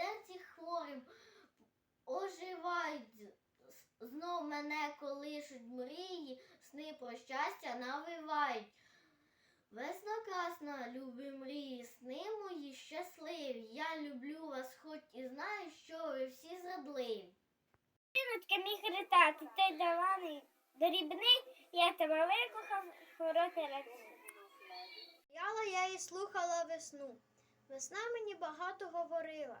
серці хворим оживають. Знов мене колишуть мрії, сни про щастя навивають. Весна красна, любі мрії, сни мої щасливі. Я люблю вас, хоч і знаю, що ви всі зрадливі. Синочка міг літати, ти даваний дрібний, я тебе викохав, хороти я і слухала весну. Весна мені багато говорила,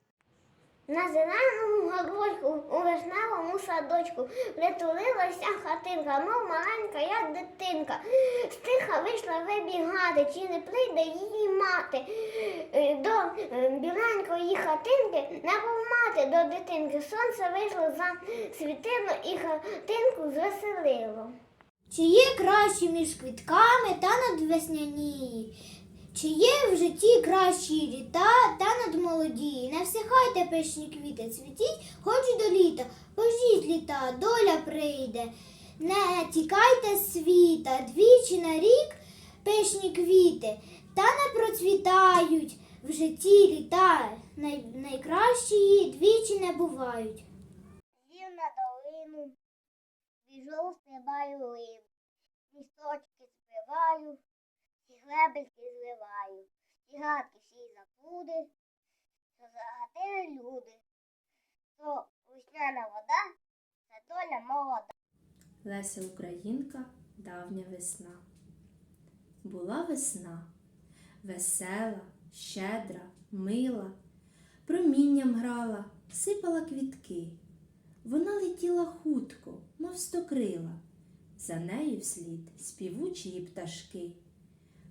На зеленому горбочку у вишневому садочку притулилася хатинка, мов маленька, як дитинка. Стиха вийшла вибігати, чи не прийде її мати. Е, До е, біленької хатинки не був мати до дитинки. Сонце вийшло за світило і хатинку звеселило. Чи є кращі між квітками та надвесняні? Чи є в житті кращі літа та надмолоді? Не всихайте пишні квіти, цвітіть, хоч до літа, пожіть літа, доля прийде. Не тікайте світа, двічі на рік пишні квіти, та не процвітають в житті літа. Най, найкращі її двічі не бувають. Сів на долину, біжов стрибаю лим, лісточки співаю, ці глебельки зливаю, ті гадки всі закуди, що загатили люди, то весняна вода, це доля молода. Леся Українка, давня весна. Була весна, весела, щедра, мила, промінням грала, сипала квітки. Вона летіла хутко, мов стокрила, за нею вслід співучі пташки.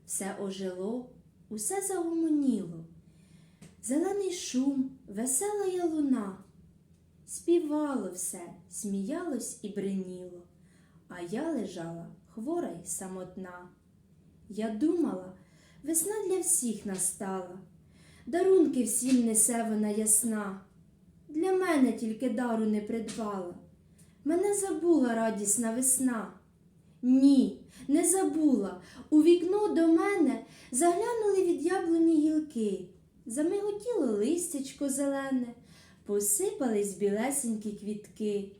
Все ожило, усе загомоніло, зелений шум, весела луна. Співало все, сміялось і бриніло, а я лежала хвора й самотна. Я думала, весна для всіх настала, дарунки всім несе вона ясна. Для мене тільки дару не придбала, мене забула радісна весна. Ні, не забула. У вікно до мене заглянули від яблуні гілки, замиготіло листячко зелене, посипались білесенькі квітки.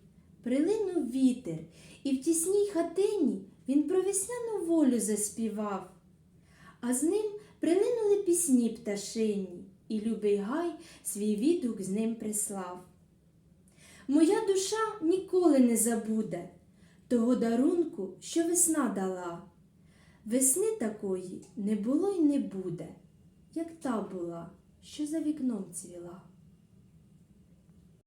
Прилинув вітер, і в тісній хатині він про весняну волю заспівав. А з ним прилинули пісні пташині, і любий гай свій відгук з ним прислав. Моя душа ніколи не забуде того дарунку, що весна дала. Весни такої не було й не буде, як та була, що за вікном цвіла.